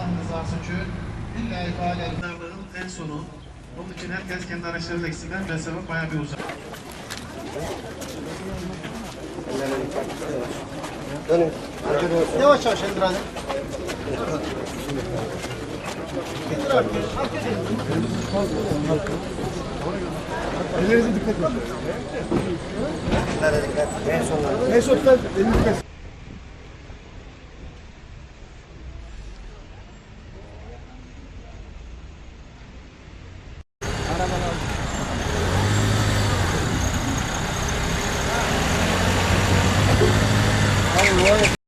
Allah'ın rızası için illa ifade ederlerin en sonu. Onun için herkes kendi araçlarıyla gitsinler. Mesafe bayağı bir uzak. Yavaş yavaş Endir hadi. Ellerinize dikkat edin. En sonunda. En sonunda elini dikkat. parava lá. Olha o